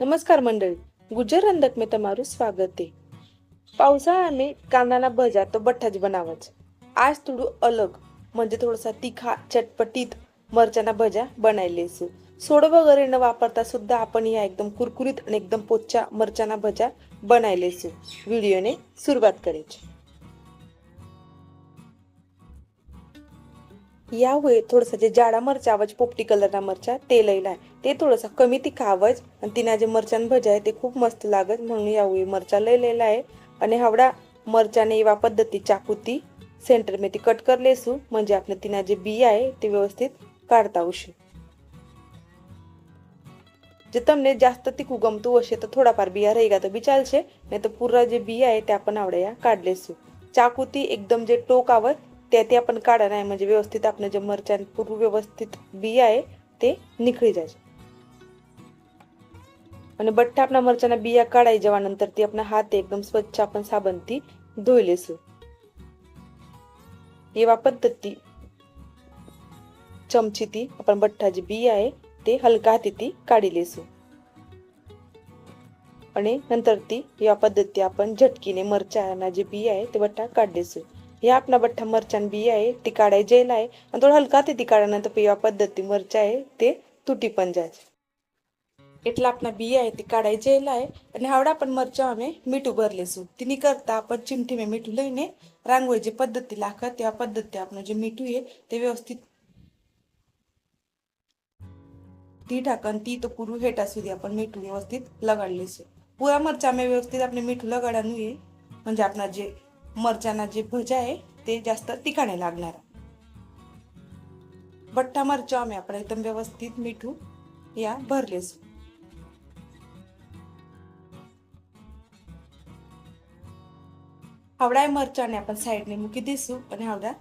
નમસ્કાર મંડળી ગુજર અંદક મેં તમારું સ્વાગત છે पावसाळ्याने कांदाना भजा तो बठ्ठाच बनावच आज थोडं अलग म्हणजे थोडासा तिखा चटपटीत मरचाना भजा बनायलेसू सोड वगैरे न वापरता सुद्धा आपण या एकदम कुरकुरीत आणि एकदम पोचच्या मरचाना भजा बनायलेसू व्हिडिओने सुरुवात करायची यावेळी थोडंसं जे जाडा मरचा आवाज पोपटी कलरना मरचा ते लईला आहे ते थोडंसं कमी तिखा आवाज आणि तिना जे मरचान भजा आहे ते खूप मस्त लागत म्हणून यावेळी मरचा लईलेला आहे आणि हावडा मरचाने एवा पद्धती चाकूती सेंटर में ती कट कर लेसू म्हणजे આપણે तिना જે બી आहे તે વ્યવસ્થિત કાઢતા આવશે જે તમને જાસ્ત તીખું ગમતું હશે તો થોડાફાર બિયા રહી ગયા તો બી ચાલશે નહીં તો પૂરા જે બિયા आहे ते आपण आवड्या काढ लेसू चाकूती एकदम जे टोक आवत त्या ते आपण काढा नाही म्हणजे व्यवस्थित आपण जे मरच्या पूर्व व्यवस्थित बी आहे ते निखळी जायचे. आणि बट्टा आपल्या मरच्याना बिया काढाय जेव्हानंतर ती आपला हात एकदम स्वच्छ आपण साबण ती धुले सु एवा पद्धती. चमची ती आपण बठ्ठा जी बिया आहे ते हलका हाती ती काढी लेसू आणि नंतर ती या पद्धती आपण झटकीने मरच्याना जे बिया आहे ते बट्टा काढलेसू हे आपला बठ्ठा मरच्या बी आहे ती काढाय जेल आहे. आणि थोडं हलका ते ती काढल्यानंतर या पद्धती मरच आहे ते तुटी पण जायचं. इथला आपला बी आहे ती काढाय जेल आहे. आणि हावडा आपण मरच्या आम्ही मिठू भरले सू. तिने करता आपण चिमठी मी मिठू लईने. रांगोळी जे पद्धती लागतात त्या पद्धती आपण जे मिठू आहे ते व्यवस्थित ती टाकन ती तो पूर्व हेटा सुद्धा आपण मिठू व्यवस्थित लगाडले सू. पुरा मरच्या आम्ही व्यवस्थित आपण मिठू लगाडा नये म्हणजे आपण जे मरचाना जे भजा आहे ते जास्त तिखाणे लागणार. बट्टा मरचा आम्ही आपण एकदम व्यवस्थित मिठू या भरलेस. हावडा मरचाने आपण साईडने मुकी दिसू आणि हावडा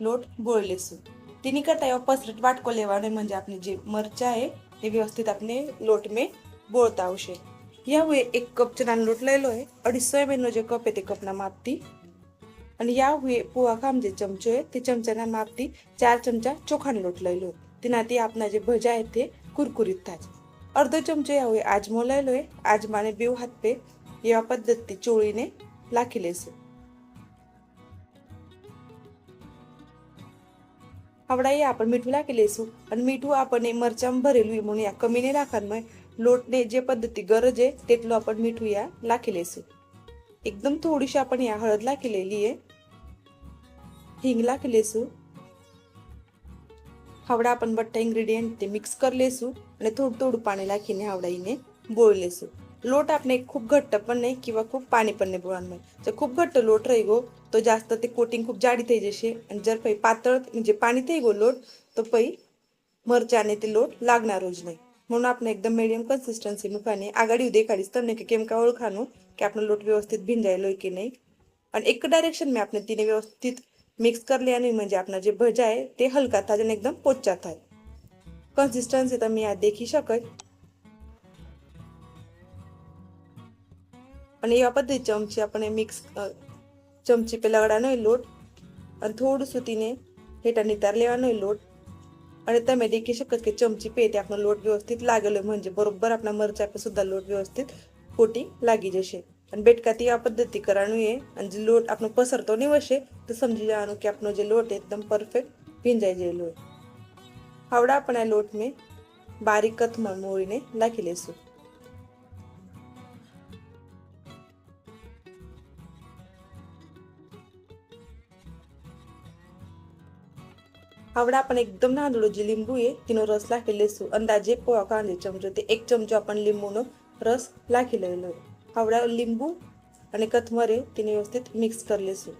लोट बोळलेसू. तिने करता येऊ पसरट वाटको लेवाने म्हणजे आपले जे मरचा आहे ते व्यवस्थित आपले लोट मे बोळता आवशे यावेळी एक कप चना लोट लिहिलो आहे अडीचशे मेनो जे कप आहे ते कपना मापती. અને યા હુએ પોવા કામજે ચમચોએ તે ચમચાના માપથી ચાર ચમચા ચોખાનો લોટ લઈ લો. તેનાથી આપના જે ભજાય તે કુરકુરીત થાય અડધો ચમચો યા આજમો લઈ લો આજમાને બેઉ હાથ પે એવા પદ્ધતિ ચોળીને લાખી લેશું. આવડા એ આપણે મીઠું નાખી લઈશું અને મીઠું આપણને મરચાં ભરેલું એ મૂણિયા કમીને રાખવાનું લોટને જે પદ્ધતિ ગરજે તેટલું આપણે મીઠું યા નાખી લઈશું एकदम थोडीशी आपण या हळदला केलेली आहे. हिंगला केलेसू हावडा आपण बट्टा इंग्रेडियंट ते मिक्स करलेसू आणि थोडं थोडं पाणी लाखीने हावडाईने बोळलेसू लोट आपण खूप घट्ट पण नाही किंवा खूप पाणी पण नाही बोळांमध्ये. जर खूप घट्ट लोट राही गो तो जास्त ते कोटिंग खूप जाडी थे जसे आणि जर पै पातळ म्हणजे पाणी थे गो लोट तो पै मरच्याने ते लोट लागणारच नाही. म्हणून આપણે એકદમ મીડિયમ કન્સિસ્ટન્સી મૂકવાની આગાડી દેખાડીશ તમને કે કેમ કા ઓળખાનું કે આપણો લોટ વ્યવસ્થિત ભીંજાયેલો કે નહીં અને એક ડાયરેક્શનમાં આપણે તેને વ્યવસ્થિત મિક્સ કરી લેવાની म्हणजे આપણા જે ભજા आहे તે હલકા થાય અને એકદમ પોચા થાય કન્સિસ્ટન્સી તમે આ દેખી શકો અને એવા પદ્ધતિ ચમચી આપણે મિક્સ ચમચી પે લગાડવાનો હોય લોટ અને થોડું સુતીને હેઠા નિતાર લેવાનો હોય લોટ आणि त्यामध्ये एक शकत की चमची पेटे आपण लोट व्यवस्थित लागेल म्हणजे बरोबर आपला मरचाक सुद्धा लोट व्यवस्थित पोटी लागी जसे आणि बेटका ती या पद्धती करणू ये आणि जे लोट आपण पसरतो नाही वशे तर समजी जाणू की आपण जे लोट एकदम परफेक्ट भिंजाय जे लोट आवडा आपण या लोट मी बारीक कथमळ मोळीने लाखिलेसू आवडा आपण एकदम नांदळो जी लिंबू आहे तिनं रस लाखेले सु अंदाजे पोळा कांदे चमचो. ते एक चमचो आपण लिंबून रस लाखेलेलो. आवडा लिंबू आणि कथमरे तिने व्यवस्थित मिक्स करले सु.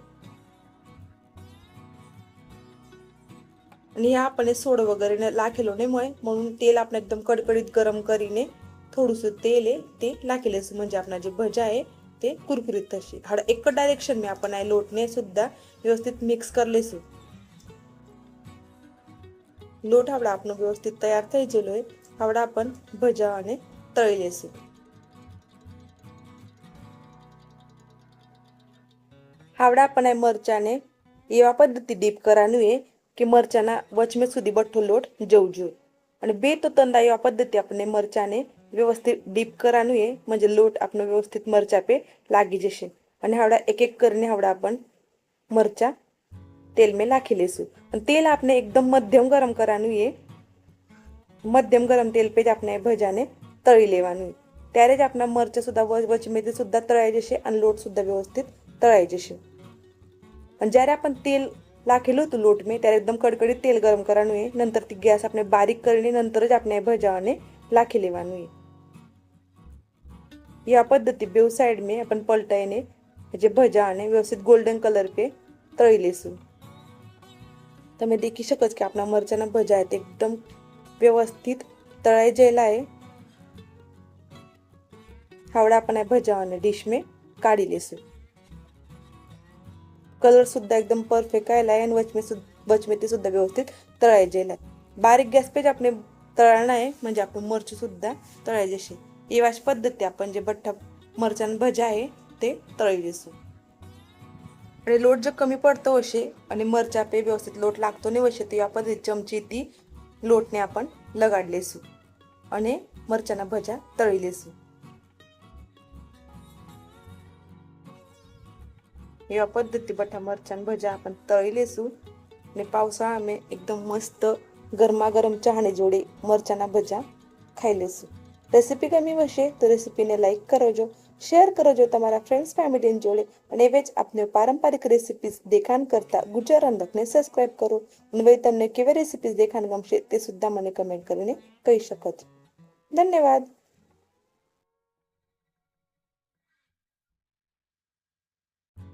आणि ह्या आपण सोड वगैरे लाखेलो मग म्हणून तेल आपण एकदम कडकडीत गरम करीने थोडंसं तेल आहे ते लाखेले म्हणजे आपण जे भजा आहे ते कुरकुरीत तशी. हाड एक डायरेक्शन मी आपण आहे लोटणे सुद्धा व्यवस्थित मिक्स करलेसू લોટ આવડા આપણો વ્યવસ્થિત તૈયાર થઈ ગયેલો હોય આવડા आपण ભજા અને તળી લેશું હાવડા आपण આ મરચાને એવા પદ્ધતિ ડીપ કરવાનું એ કે મરચાના વચમે સુધી બઠ્ઠો લોટ જવું જોઈએ અને બે તો તંદા એવા પદ્ધતિ આપણને મરચાને વ્યવસ્થિત ડીપ કરવાનું એ म्हणजे લોટ આપણો વ્યવસ્થિત મરચા પે લાગી જશે અને હાવડા એક એક કરીને હાવડા આપણ મરચા તેલ મેં નાખી લઈશું અને તેલ આપણે એકદમ મધ્યમ ગરમ કરવાનું એ. મધ્યમ ગરમ તેલ પે જ આપણે ભજાને તળી લેવાનું. ત્યારે જ આપણા મરચાં સુદ્ધા વચમેથી સુદ્ધા તળાઈ જશે અને લોટ સુદ્ધા વ્યવસ્થિત તળાઈ જશે. અને જ્યારે આપણે તેલ નાખેલું હતું લોટ મેં, ત્યારે એકદમ કડકડી તેલ ગરમ કરવાનું એ. નંતરથી ગેસ આપણે બારીક કરીને નંતર જ આપણે ભજાવાને નાખી લેવાનું એ. આ પદ્ધતિ બેવ સાઈડ મેં આપણને પલટાઈને જે ભજાને વ્યવસ્થિત ગોલ્ડન કલર પે તળી લઈશું तर मी देखी शकत की आपला मरचाना भजा आहेत एकदम व्यवस्थित तळाय जेला आहे. हावडा आपण आहे भजा आणि डिश मी काढी लिसू कलर सुद्धा एकदम परफेक्ट आहे आणि वचमे वचमे ते सुद्धा व्यवस्थित तळाय आहे. बारीक गॅस पेज आपण तळाळ म्हणजे आहे म्हणजे आपण मरच सुद्धा तळायचे अशी ही पद्धती आपण जे बठ्ठा मरचाना भजा आहे ते तळी दिसू आणि लोट जे कमी पडतं वशे आणि मरच्या पे व्यवस्थित लोट लागतो नाही वशे ते आपण चमची ती लोटने आपण लगाडलेसू आणि मरचाना भजा तळीलेसू या पद्धती बठा मरचान भज्या आपण तळीलेसू आणि पावसाळा एकदम मस्त गरमागरम चहाने जोडे मरचाना भजा खायलेसू. रेसिपी कमी वशे तर रेसिपीने लाईक करजो રેસીપીને કરો જો તમારા ફ્રેન્ડ્સ ફેમિલીને જોડે અને એવે જ આપને પારંપરિક રેસિપીઝ દેખાણ કરતા ગુજરાત રંધકને સબસ્ક્રાઈબ કરો. અને ભાઈ તમને કેવી રેસિપીઝ દેખાણ ગમશે તે સુદ્ધા મને કમેન્ટ કરીને કહી શકો છો. ધન્યવાદ.